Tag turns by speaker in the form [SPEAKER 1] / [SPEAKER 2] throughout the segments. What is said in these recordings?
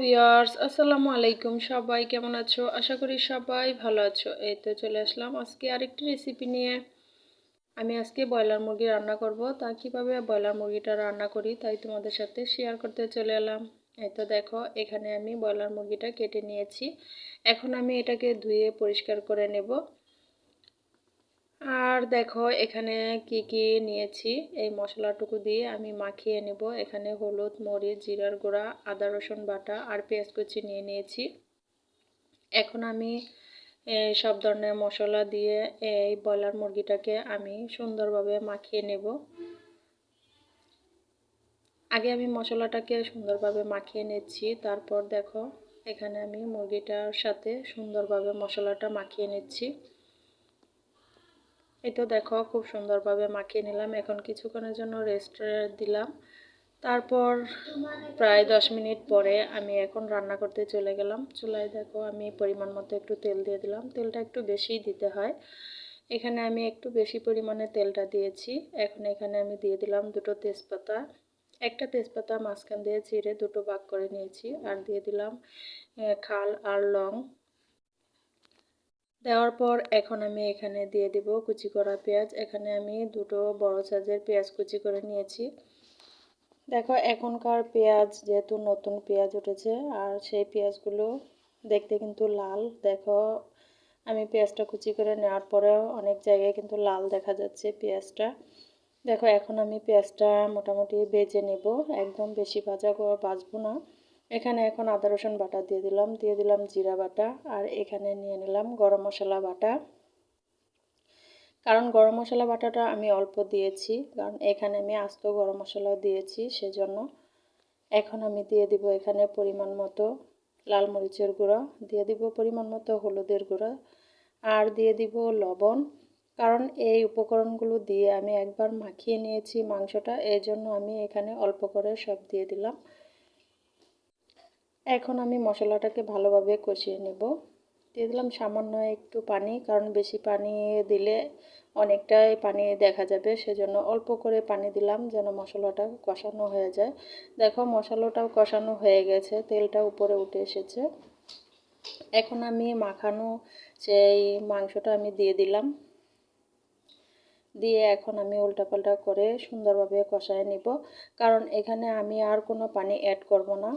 [SPEAKER 1] Viewers আসসালামু আলাইকুম সবাই কেমন আছো? আশা করি সবাই ভালো আছো। এই তো চলে আসলাম আজকে আরেকটি রেসিপি নিয়ে। আমি আজকে ব্রয়লার মুরগি রান্না করব। তা কীভাবে ব্রয়লার মুরগিটা রান্না করি তাই তোমাদের সাথে শেয়ার করতে চলে এলাম। এই তো দেখো, এখানে আমি ব্রয়লার মুরগিটা কেটে নিয়েছি। এখন আমি এটাকে ধুয়ে পরিষ্কার করে নেব। আর দেখো, এখানে কি কি নিয়েছি? এই মশলাটুকু দিয়ে আমি মাখিয়ে নেব। এখানে হলুদ, মরিচ, জিরার গুঁড়া, আদা, রসুন বাটা আর পেঁয়াজ কুচি নিয়ে নিয়েছি। এখন আমি সব ধরনের মশলা দিয়ে এই ব্রয়লার মুরগিটাকে আমি সুন্দরভাবে মাখিয়ে নেব। আগে আমি মশলাটাকে সুন্দরভাবে মাখিয়ে নিচ্ছি। তারপর দেখো, এখানে আমি মুরগিটার সাথে সুন্দরভাবে মশলাটা মাখিয়ে নিচ্ছি। এই তো দেখো, খুব সুন্দরভাবে মাখিয়ে নিলাম। এখন কিছুক্ষণের জন্য রেস্ট দিলাম। তারপর প্রায় দশ মিনিট পরে আমি এখন রান্না করতে চলে গেলাম। চুলায় দেখো, আমি পরিমাণ মতো একটু তেল দিয়ে দিলাম। তেলটা একটু বেশিই দিতে হয়। এখানে আমি একটু বেশি পরিমাণে তেলটা দিয়েছি। এখন এখানে আমি দিয়ে দিলাম দুটো তেজপাতা। একটা তেজপাতা মাঝখান দিয়ে চিড়ে দুটো ভাগ করে নিয়েছি। আর দিয়ে দিলাম খাল আর লং। দেওয়ার পর এখন আমি এখানে দিয়ে দেব কুচি করা পেঁয়াজ। এখানে আমি দুটো বড় সাইজের পেঁয়াজ কুচি করে নিয়েছি। দেখো, এখনকার পেঁয়াজ যেহেতু নতুন পেঁয়াজ উঠেছে, আর সেই পেঁয়াজগুলো দেখতে কিন্তু লাল। দেখো, আমি পেঁয়াজটা কুচি করে নেওয়ার পরেও অনেক জায়গায় কিন্তু লাল দেখা যাচ্ছে পেঁয়াজটা। দেখো, এখন আমি পেঁয়াজটা মোটামুটি বেজে নেব। একদম বেশি ভাজা বাজবো না। এখানে এখন আদা, রসুন বাটা দিয়ে দিলাম। দিয়ে দিলাম জিরা বাটা আর এখানে নিয়ে নিলাম গরম মশলা বাটা। কারণ গরম মশলা বাটাটা আমি অল্প দিয়েছি, কারণ এখানে আমি আস্ত গরম মশলাও দিয়েছি সেজন্য। এখন আমি দিয়ে দিব এখানে পরিমাণ মতো লাল মরিচের গুঁড়ো, দিয়ে দিব পরিমাণ মতো হলুদের গুঁড়ো আর দিয়ে দিব লবণ। কারণ এই উপকরণগুলো দিয়ে আমি একবার মাখিয়ে নিয়েছি মাংসটা এই জন্য আমি এখানে অল্প করে সব দিয়ে দিলাম। এখন আমি মশলাটাকে ভালোভাবে কষিয়ে নেব। দিয়ে দিলাম সামান্য একটু পানি, কারণ বেশি পানি দিলে অনেকটাই পানি দেখা যাবে। সেজন্য অল্প করে পানি দিলাম যেন মশলাটা কষানো হয়ে যায়। দেখো মশলাটাও কষানো হয়ে গেছে, তেলটা উপরে উঠে এসেছে। এখন আমি মাখানো সেই মাংসটা আমি দিয়ে দিলাম। দিয়ে এখন আমি উল্টাপাল্টা করে সুন্দরভাবে কষায় নিব, কারণ এখানে আমি আর কোনো পানি অ্যাড করব না।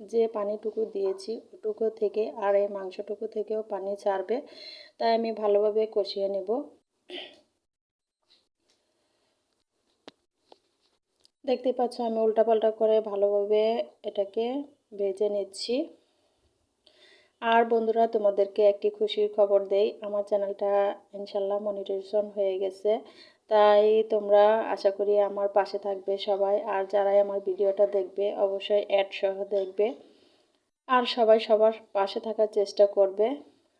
[SPEAKER 1] যে পানিটুকু দিয়েছি, ওটুকু থেকে আর এই মাংসটুকু থেকেও পানি ছাড়বে, তাই আমি ভালোভাবে কষিয়ে নেব। দেখতে পাচ্ছ আমি উল্টাপাল্টা করে ভালোভাবে এটাকে ভেজে নিচ্ছি। আর বন্ধুরা, তোমাদেরকে একটি খুশির খবর দেই, আমার চ্যানেলটা ইনশাল্লাহ মনিটাইজেশন হয়ে গেছে। তাই তোমরা আশা করি আমার পাশে থাকবে সবাই। আর যারাই আমার ভিডিওটা দেখবে, অবশ্যই অ্যাড সহ দেখবে। আর সবাই সবার পাশে থাকার চেষ্টা করবে।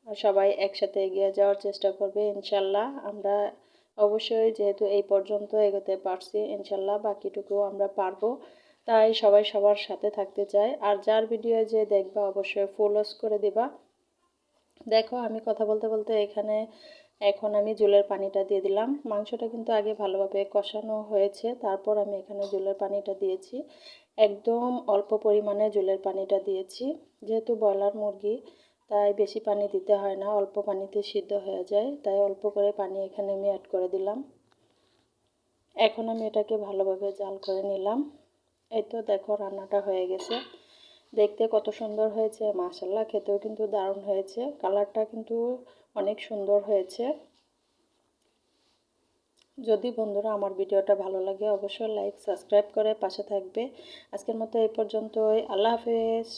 [SPEAKER 1] আর সবাই একসাথে এগিয়ে যাওয়ার চেষ্টা করবে, ইনশাল্লাহ। আমরা অবশ্যই যেহেতু এই পর্যন্ত এগোতে পারছি, ইনশাল্লাহ বাকিটুকু আমরা পারব। তাই সবাই সবার সাথে থাকতে চায় আর যার ভিডিও যে দেখবা, অবশ্যই ফলোস করে দিবা। দেখো, আমি কথা বলতে বলতে এখানে এখন আমি জলের পানিটা দিয়ে দিলাম। মাংসটা কিন্তু আগে ভালোভাবে কষানো হয়েছে। তারপর আমি এখানে জলের পানিটা দিয়েছি। একদম অল্প পরিমাণে জলের পানিটা দিয়েছি। যেহেতু ব্রয়লার মুরগি, তাই বেশি পানি দিতে হয় না। অল্প পানিতে সিদ্ধ হয়ে যায়। তাই অল্প করে পানি এখানে আমি অ্যাড করে দিলাম। এখন আমি এটাকে ভালোভাবে জাল করে নিলাম। এই তো দেখো, রান্নাটা হয়ে গেছে। দেখতে কত সুন্দর হয়েছে মাসাল্লাহ খেতেও কিন্তু দারুণ হয়েছে, কালারটা কিন্তু অনেক সুন্দর হয়েছে। যদি বন্ধুরা আমার ভিডিওটা ভালো লাগে, অবশ্যই লাইক সাবস্ক্রাইব করে পাশে থাকবে। আজকের মতো এই পর্যন্তই, আল্লাহ হাফেজ।